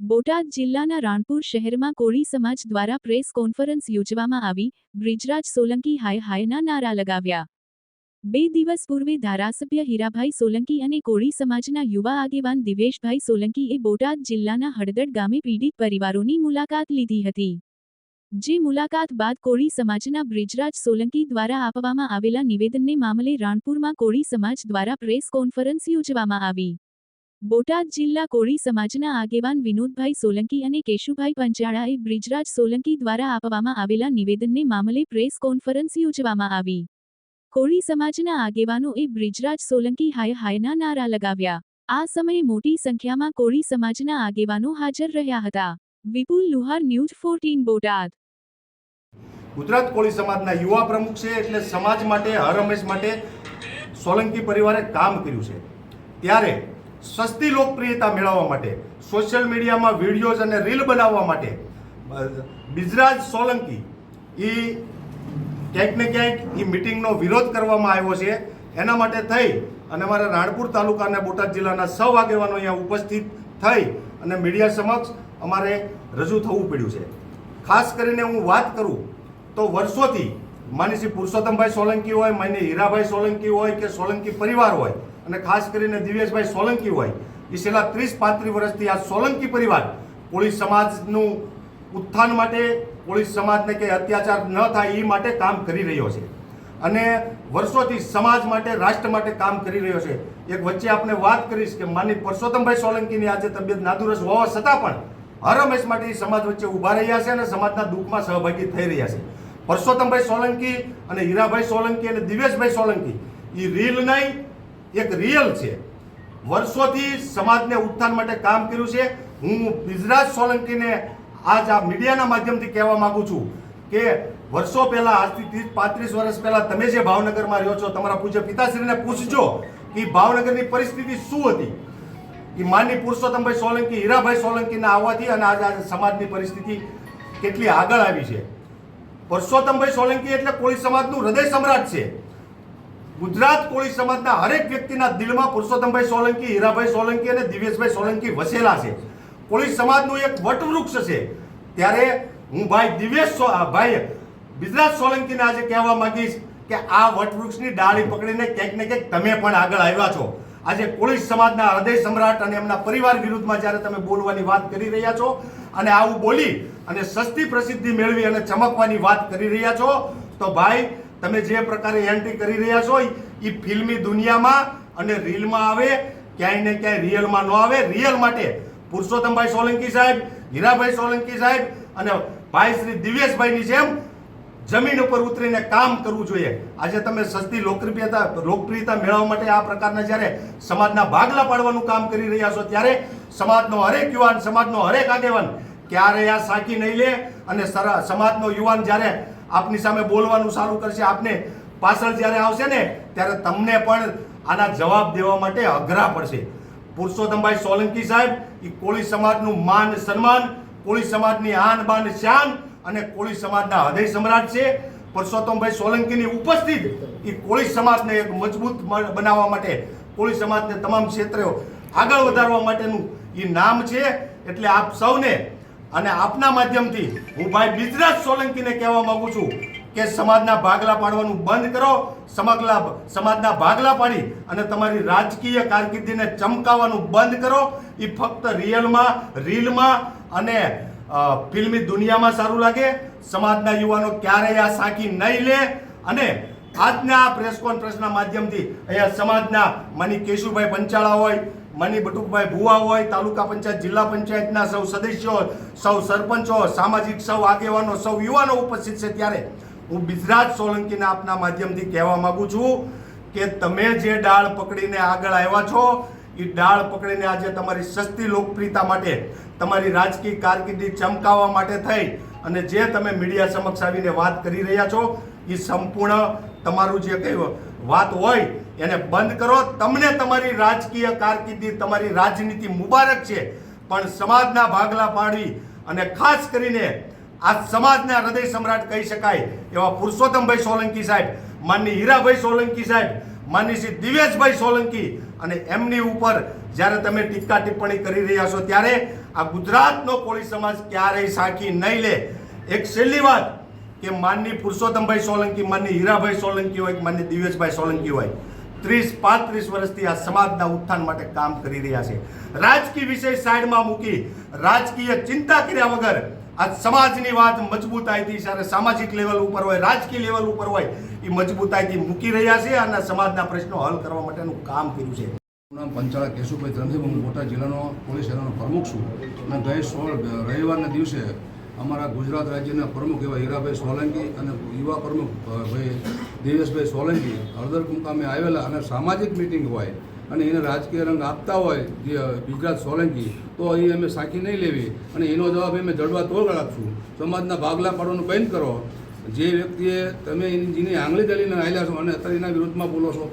બોટાદ જિલ્લાના રાણપુર શહેરમાં કોળી સમાજ દ્વારા પ્રેસ કોન્ફરન્સ યોજવામાં આવી. બ્રિજરાજ સોલંકી હાય હાયના નારા લગાવ્યા. બે દિવસ પૂર્વે ધારાસભ્ય હીરાભાઈ સોલંકી અને કોળી સમાજના યુવા આગેવાન દિવેશભાઈ સોલંકીએ બોટાદ જિલ્લાના હળદડ ગામે પીડિત પરિવારોની મુલાકાત લીધી હતી. જે મુલાકાત બાદ કોળી સમાજના બ્રિજરાજ સોલંકી દ્વારા આપવામાં આવેલા નિવેદનને મામલે રાણપુરમાં કોળી સમાજ દ્વારા પ્રેસ કોન્ફરન્સ યોજવામાં આવી. બોટાદ જિલ્લા કોળી સમાજના આગેવાન વિનોદભાઈ સોલંકી અને કેશુભાઈ પંચાળાએ બ્રિજરાજ સોલંકી દ્વારા આપવામાં આવેલા નિવેદનને મામલે પ્રેસ કોન્ફરન્સ યોજવામાં આવી. કોળી સમાજના આગેવાનોએ બ્રિજરાજ સોલંકી હાય હાયના નારા લગાવ્યા. આ સમયે મોટી સંખ્યામાં કોળી સમાજના આગેવાનો હાજર રહ્યા હતા. Vipul Luhar news fourteen Botad. Gujarat Koli સમાજના યુવા પ્રમુખ છે એટલે સમાજ માટે, હર હંમેશ માટે સોલંકી પરિવારે કામ કર્યું છે. ત્યારે સસ્તી લોકપ્રિયતા મેળવવા માટે, સોશિયલ મીડિયામાં વિડીયોઝ અને રીલ બનાવવા માટે બિજરાજ સોલંકી એ ક્યાંક ને ક્યાંક એ મિટિંગનો વિરોધ કરવામાં આવ્યો છે. એના માટે થઈ અને અમારા રાણપુર તાલુકા અને બોટાદ જિલ્લાના સૌ આગેવાનો અહીંયા ઉપસ્થિત થઈ અને મીડિયા સમક્ષ અમારે રજૂ થવું પડ્યું છે. ખાસ કરીને હું વાત કરું તો વર્ષોથી માની શ્રી પુરુષોત્તમભાઈ સોલંકી હોય માની હીરાભાઈ સોલંકી હોય કે સોલંકી પરિવાર હોય અને ખાસ કરીને દિવ્યેશભાઈ સોલંકી હોય એ છેલ્લા ત્રીસ પાંત્રીસ વર્ષથી આ સોલંકી પરિવાર કોળી સમાજનું ઉત્થાન માટે કોળી સમાજને કે અત્યાચાર ન થાય એ માટે કામ કરી રહ્યો છે. અને વર્ષોથી સમાજ માટે, રાષ્ટ્ર માટે કામ કરી રહ્યો છે. એક વચ્ચે આપણે વાત કરીશ કે માની પરસોત્તમભાઈ સોલંકીની આજે તબિયત નાદુરસ્ત હોવા છતાં પણ હર હંમેશ માટે સમાજ વચ્ચે ઊભા રહ્યા છે અને સમાજના દુઃખમાં સહભાગી થઈ રહ્યા છે. પરસોત્તમભાઈ સોલંકી અને હીરાભાઈ સોલંકી અને દિવેશભાઈ સોલંકી એ રીલ નહીં એક રિયલ છે. વર્ષોથી સમાજને ઉત્થાન માટે કામ કર્યું છે. હું બિજરાજ સોલંકીને આજ આ મીડિયાના માધ્યમથી કહેવા માંગુ છું કે વર્ષો પહેલા, આજથી ત્રીસ, પાંત્રીસ વર્ષ પહેલા તમે જે ભાવનગરમાં રહ્યો છો, તમારા પૂજ્ય પિતાશ્રીને પૂછજો કે ભાવનગરની પરિસ્થિતિ શું હતી? એ માનની પુરુષોત્તમભાઈ સોલંકી, હીરાભાઈ સોલંકીના આવવાથી અને આજે સમાજની પરિસ્થિતિ કેટલી આગળ આવી છે. પુરુષોત્તમભાઈ સોલંકી એટલે કોળી સમાજનું હૃદય સમ્રાટ છે. ગુજરાત કોળી સમાજના હરેક વ્યક્તિના દિલમાં પુરુષોત્તમભાઈ સોલંકી, હીરાભાઈ સોલંકી અને દિવેશભાઈ સોલંકી વસેલા છે. કોળી સમાજનું એક વટવૃક્ષ છે. ત્યારે હું ભાઈ દિવેશ ભાઈ બિજરાજ સોલંકીને આજે કહેવા માંગીશ કે આ વટવૃક્ષની ડાળી પકડીને ક્યાંક ને ક્યાંક તમે પણ આગળ આવ્યા છો. આજે કોળી સમાજના હૃદય સમ્રાટ અને એમના પરિવાર વિરુદ્ધમાં જ્યારે તમે બોલવાની વાત કરી રહ્યા છો અને આવું બોલી અને સસ્તી પ્રસિદ્ધિ મેળવી અને ચમકવાની વાત કરી રહ્યા છો, તો ભાઈ તમે જે પ્રકારે એન્ટ્રી કરી રહ્યા છો એ ફિલ્મી દુનિયામાં અને રીલમાં આવે, ક્યાંય ને ક્યાંય રિયલમાં ન આવે. રિયલ માટે પુરુષોત્તમભાઈ સોલંકી સાહેબ, હીરાભાઈ સોલંકી સાહેબ અને ભાઈ શ્રી દિવ્યેશભાઈની જેમ જમીન ઉપર ઉતરીને કામ કરવું જોઈએ. આજે તમે સસ્તી લોકપ્રિયતા લોકપ્રિયતા મેળવવા માટે આ પ્રકારના જ્યારે સમાજના ભાગલા પાડવાનું કામ કરી રહ્યા છો, ત્યારે સમાજનો હરેક યુવાન, સમાજનો હરેક આગેવાન ક્યારે આ સાકી નહીં લે અને સમાજનો યુવાન જ્યારે આપની સામે બોલવાનું સારું કરશે. આપને પાછળ જ્યારે આવશે ને, ત્યારે તમને પણ આના જવાબ દેવા માટે અઘરા પડશે. પુરુષોત્તમભાઈ સોલંકી સાહેબ એ કોળી સમાજનું માન સન્માન, કોળી સમાજની આન બાન શાન અને કોળી સમાજના હૃદય સમ્રાટ છે. પુરુષોત્તમભાઈ સોલંકીની ઉપસ્થિત એ કોળી સમાજને એક મજબૂત બનાવવા માટે, કોળી સમાજને તમામ ક્ષેત્રે આગળ વધારવા માટેનું એ નામ છે. એટલે આપ સૌને અને આપના માધ્યમથી હું ભાઈ બિજરાજ સોલંકીને કહેવા માંગુ છું કે સમાજના ભાગલા પાડવાનું બંધ કરો, સમગલા સમાજના ભાગલા પાડી અને તમારી રાજકીય કારકિર્દીને ચમકાવવાનું બંધ કરો. એ ફક્ત રિયલમાં, રીલમાં અને ફિલ્મી દુનિયામાં સારું લાગે. સમાજના યુવાનો ક્યારેય આ સાંકી નહીં લે. અને આજના પ્રેસ કોન્ફરન્સના માધ્યમથી અહીંયા સમાજના માની કેશુભાઈ પંચાળા હોય માની બટુકભાઈ ભુવા હોય, તાલુકા પંચાયત, જિલ્લા પંચાયતના સૌ સદસ્યો સૌ સરપંચો સામાજિક સૌ આગેવાનો, સૌ યુવાનો ઉપસ્થિત છે ત્યારે હું બિજરાજ સોલંકીના આપના માધ્યમથી કહેવા માંગુ છું કે તમે જે ડાળ પકડીને આગળ આવ્યા છો એ ડાળ પકડીને આજે તમારી સસ્તી લોકપ્રિયતા માટે, તમારી રાજકીય કારકિર્દી ચમકાવવા માટે થઈ અને જે તમે મીડિયા સમક્ષ આવીને વાત કરી રહ્યા છો એ સંપૂર્ણ તમારું જે કંઈ વાત હોય, એને બંધ કરો. તમને તમારી રાજકીય કારકિર્દી, તમારી રાજનીતિ મુબારક છે. પણ સમાજના ભાગલા પાડી અને ખાસ કરીને આ સમાજના હૃદય સમ્રાટ કહી શકાય એવા પુરુષોત્તમભાઈ સોલંકી સાહેબ, માનની હીરાભાઈ સોલંકી સાહેબ, માનની શ્રી દિવેશભાઈ સોલંકી અને એમની ઉપર જ્યારે તમે ટીકા ટિપ્પણી કરી રહ્યા છો ત્યારે આ ગુજરાતનો કોળી સમાજ ક્યારેય સાખી નહીં લે. એક છેલ્લી વાત કે માનની પુરુષોત્તમભાઈ સોલંકી, માનની હીરાભાઈ સોલંકી હોય કે માનની દિવ્યેશભાઈ સોલંકી હોય, ત્રીસ, પાંત્રીસ વર્ષથી આ સમાજના ઉત્થાન માટે કામ કરી રહ્યા છે. રાજકીય વિષય સાઈડમાં મૂકી રાજકીય ચિંતા કર્યા વગર આ સમાજની વાત મજબૂતાઈથી જ્યારે સામાજિક લેવલ ઉપર હોય, રાજકીય લેવલ ઉપર હોય, એ મજબૂતાઈથી મૂકી રહ્યા છે અને સમાજના પ્રશ્નો હલ કરવા માટેનું કામ કર્યું છે. નામ પંચાળા કેશુભાઈ ધનસિંહ, હું બોટાદ જિલ્લાનો પોલીસ સેનાનો પ્રમુખ છું. અને ગઈ સોળ, રવિવારના દિવસે અમારા ગુજરાત રાજ્યના પ્રમુખ એવા હીરાભાઈ સોલંકી અને યુવા પ્રમુખ ભાઈ દેવેશભાઈ સોલંકી હળદર મુકામે આવેલા અને સામાજિક મિટિંગ હોય અને એને રાજકીય રંગ આપતા હોય જે ગુજરાત સોલંકી, તો એ અમે સાખી નહીં લેવી. અને એનો જવાબ અમે જડવા તોડ આપશું સમાજના ભાગલા પાડવાનું બંધ કરો. જે વ્યક્તિએ તમે એની જેની આંગળી દલીને આવેલા છો અને અત્યારે એના વિરુદ્ધમાં બોલો છો.